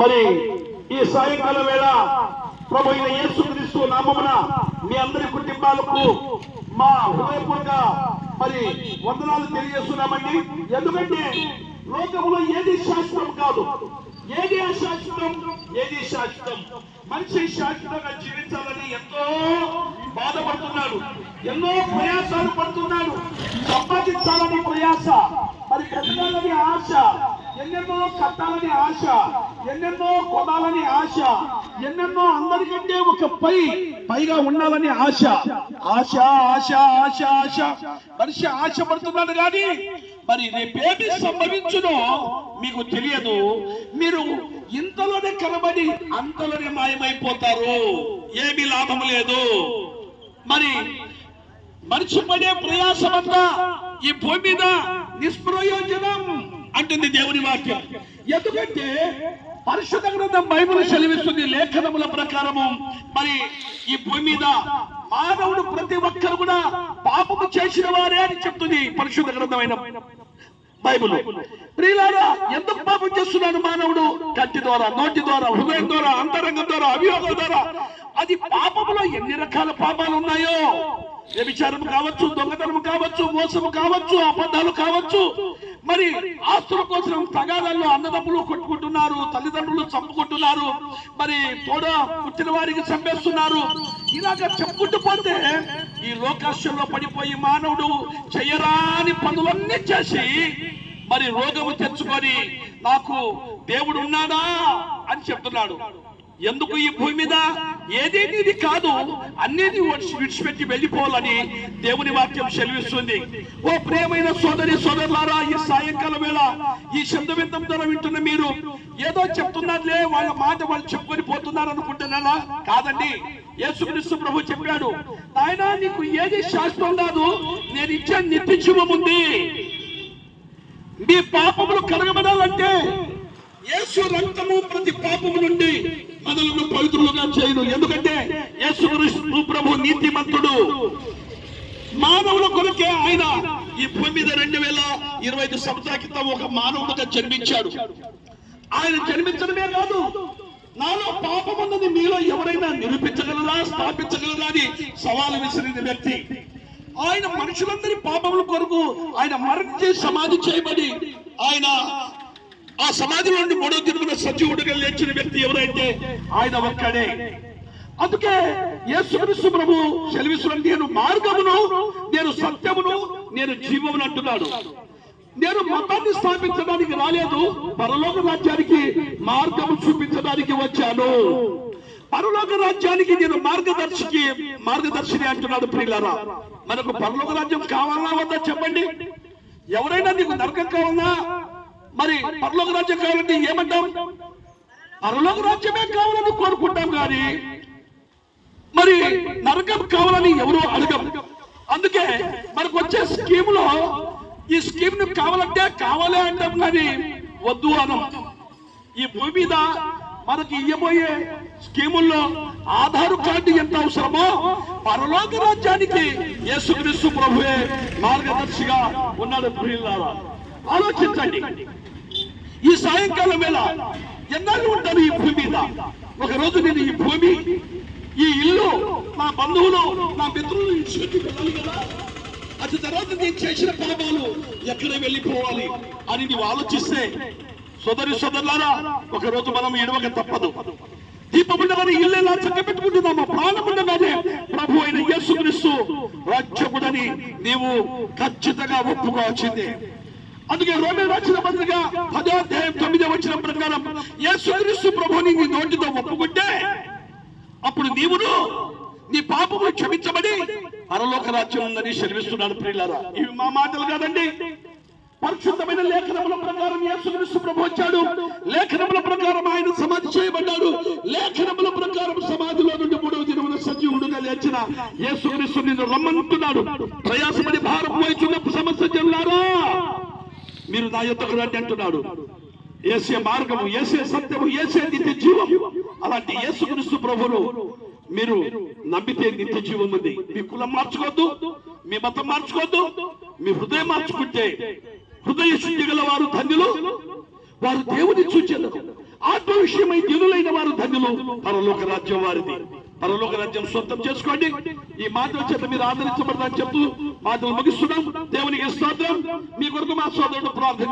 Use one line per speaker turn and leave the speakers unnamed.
మరి ఈ సాయంకాల వేళ ప్రభు అయిన యేసుక్రీస్తు నామమున మీ అందరి కుటుంబాలకు మా హృదయపూర్వక మరి వందనాలు తెలియజేస్తున్నామండి. ఎందుకంటే లోకంలో ఏది శాశ్వతం కాదు. ఏది అశాశ్వతం? ఏది శాశ్వతం? మనిషి శాశ్వతంగా జీవించాలని ఎంతో బాధపడుతున్నాడు. ఎన్నో ప్రయాసాలు పడుతున్నాడు. సంపాదించాలని ప్రయాస మరి బ్రతకాలని ఆశ ఎన్నెన్నో కట్టాలని ఆశ ఎన్నెన్నో కొనాలని ఆశ ఎన్నెన్నో అందరికంటే ఒక పై పైగా ఉండాలని ఆశ. ఆశ ఆశ ఆశ ఆశ. మనిషి ఆశ పడుతున్నాడు కానీ మరి రేపేమి సంభవించునో మీకు తెలియదు. మీరు ఇంతలోనే కనబడి అంతలోనే మాయమైపోతారు. ఏమీ లాభం లేదు. మరి మనిషి పడే ప్రయాసమంతా ఈ భూమి మీద నిష్ప్రయోజనం. అంటుంది దేవుని వాక్యం. ఎందుకంటే పరిశుద్ధ గ్రంథం బైబుల్ సెలవిస్తుంది లేఖనముల ప్రకారము. మరి ఈ భూమి మీద మానవుడు ప్రతి ఒక్కరు కూడా పాపము చేసిన వారే అని చెప్తుంది పరిశుద్ధ గ్రంథమైన. బైబుల్. ప్రియులారా ఎందుకు పాపం చేస్తున్నాడు మానవుడు? కంటి ద్వారా నోటి ద్వారా హృదయం ద్వారా అంతరంగం ద్వారా అభియోగం ద్వారా. అది పాపములో ఎన్ని రకాల పాపాలు ఉన్నాయో? వ్యభిచారం కావచ్చు దొంగతనం కావచ్చు మోసము కావచ్చు అబద్ధాలు కావచ్చు. మరి ఆస్తుల కోసం తగాదాల్లో అన్నదమ్ములు కొట్టుకుంటున్నారు తల్లిదండ్రులు చంపుకుంటున్నారు మరి తోడ పుట్టిన వారికి చంపేస్తున్నారు. ఇలాగ చెప్పుకుంటూ పోతే ఈ లోకాశంలో పడిపోయి మానవుడు చేయరాని పనులన్నీ చేసి మరి రోగము తెచ్చుకొని నాకు దేవుడు ఉన్నాడా అని చెప్తున్నాడు. ఎందుకు ఈ భూమి మీద ఏదేది ఇది కాదు అన్నిటి విడిచిపెట్టి వెళ్ళిపోవాలని దేవుని వాక్యం సెలవిస్తుంది. ఓ ప్రేమైన సోదరి సోదరులారా ఈ సాయంకాలం వేళ ఈ శబ్దవింతం ద్వారా వింటున్న మీరు ఏదో చెప్తున్నారులే వాళ్ళ మాట వాళ్ళు చెప్పుకొని పోతున్నారు అనుకుంటున్నారా కాదండి. యేసుక్రీస్తు ప్రభు చెప్పాడు నాయనా నీకు ఏది శాస్త్రం కాదు నేను ఇచ్చే నిత్యజీవం ఉంది. మీ పాపములు కడగబడాలంటే యేసు రక్తము ప్రతి పాపము నుండి మనలను చేయను. ఎందుకంటే యేసు ప్రభు నీతిమంతుడు. మానవుల కొరకే ఆయన ఈ భూమి మీద రెండు వేల ఇరవై ఐదు సంవత్సరాల క్రితం ఒక మానవుడుగా జన్మించాడు. ఆయన జన్మించడమే కాదు నాలో పాపం ఉన్నది మీలో ఎవరైనా నిరూపించగలరా స్థాపించగలరా అని సవాలు విసిరిన వ్యక్తి. ఆయన మనుషులందరి పాపముల కొరకు ఆయన మరణించి సమాధి చేయబడి ఆయన ఆ సమాధి నుండి మూడో దినమున సజీవుడిగా లేచిన వ్యక్తి ఎవరైతే ఆయన ఒక్కడే. అందుకే యేసుక్రీస్తు ప్రభు సెలవిస్తున్నాడు నేను మార్గమును నేను సత్యమును నేను జీవమును అంటున్నాడు. నేను మతాన్ని స్థాపించడానికి రాలేదు పరలోక రాజ్యానికి మార్గము చూపించడానికి వచ్చాను. పరలోక రాజ్యానికి నేను మార్గదర్శికి మార్గదర్శిని అంటున్నాడు ప్రియులారా. మనకు పరలోక రాజ్యం కావాలా వద్దా చెప్పండి? ఎవరైనా నీకు నరకం కావాలా? మరి పరలోక రాజ్యం కావాలంటే ఏమంటాం? పరలోక రాజ్యమే కావాలని కోరుకుంటాం కానీ మరి నరకం కావాలని ఎవరు అడగం అందుకే మనకు వచ్చే స్కీమ్లో ఈ స్కీమ్ను కావాలంటే కావాలి అంటాం కానీ వద్దు అనం. ఈ భూమి మీద మనకి ఇయ్యబోయే స్కీముల్లో ఆధార్ కార్డు ఎంత అవసరమో పరలోక రాజ్యానికి యేసుక్రీస్తు ప్రభువే మార్గదర్శిగా ఉన్నాడు ప్రియులారా. ఆలోచించండి. ఈ సాయంకాలం వేళ ఎన్నాళ్ళు ఉంటారు ఈ భూమి మీద? ఒక రోజు నేను ఈ భూమి ఈ ఇల్లు నా బంధువులు నా మిత్రులు వెళ్ళాలి కదా? అది తర్వాత నేను చేసిన పాపాలు ఎక్కడ వెళ్ళిపోవాలి అని నీవు ఆలోచిస్తే సోదరి సోదరులారా ఒక రోజు మనం ఎడవక తప్పదు. దీపం ఉండగానే ఇల్లు ఎలా చక్కబెట్టుకుంటున్నామో ప్రాణం ఉండగానే ప్రభు అయిన యేసుక్రీస్తు రాజ్యముడని నీవు ఖచ్చితంగా ఒప్పుకోవాల్సిందే. అందుకే రోమే రాసిన పత్రిక పదో అధ్యాయం తొమ్మిదో వచ్చిన ప్రకారం యేసుక్రీస్తు ప్రభుని నీ నోటితో ఒప్పుకుంటే అప్పుడు నీవును నీ పాపము క్షమించబడి పరలోక రాజ్యం ఉందని శ్రమిస్తున్నాడు ప్రియులారా. ఇవి మా మాటలు కాదండి. పరిశుద్ధమైన లేఖనముల ప్రకారం యేసుక్రీస్తు ప్రభు వచ్చాడు. లేఖనముల ప్రకారం ఆయన సమాధి చేయబడ్డాడు. లేఖనముల ప్రకారం సమాధిలో నుండి మూడవ దినమున సజీవుడుగా లేచిన యేసుక్రీస్తు నిన్ను రమ్మంటున్నాడు. ప్రయాసపడి భారం వహించున్న సమస్య జల్లారా మీరు నా యొక్కకు రండి అంటున్నాడు. ఏసే మార్గము ఏసే సత్యము ఏసే నిత్య జీవం. అలాంటి యేసుక్రీస్తు ప్రభును మీరు నమ్మితే నిత్య జీవం ఉంది. మీ కులం మార్చుకోవద్దు మీ మతం మార్చుకోవద్దు మీ హృదయం మార్చుకుంటే హృదయ శుద్ధి గల వారు ధన్యులు వారు దేవుని చూచెదరు ఆత్మ విషయమై దినులైన వారు ధన్యులు. పరలోక రాజ్యం వారిది. పరలోక రాజ్యం సొంతం చేసుకోండి. ఈ మాటల చేత మీరు ఆదరించబడదని చెప్తూ మాటలు ముగిస్తున్నాం దేవునికి స్తోత్రం. మీ కొరకు మా సోదరుడు ప్రార్థన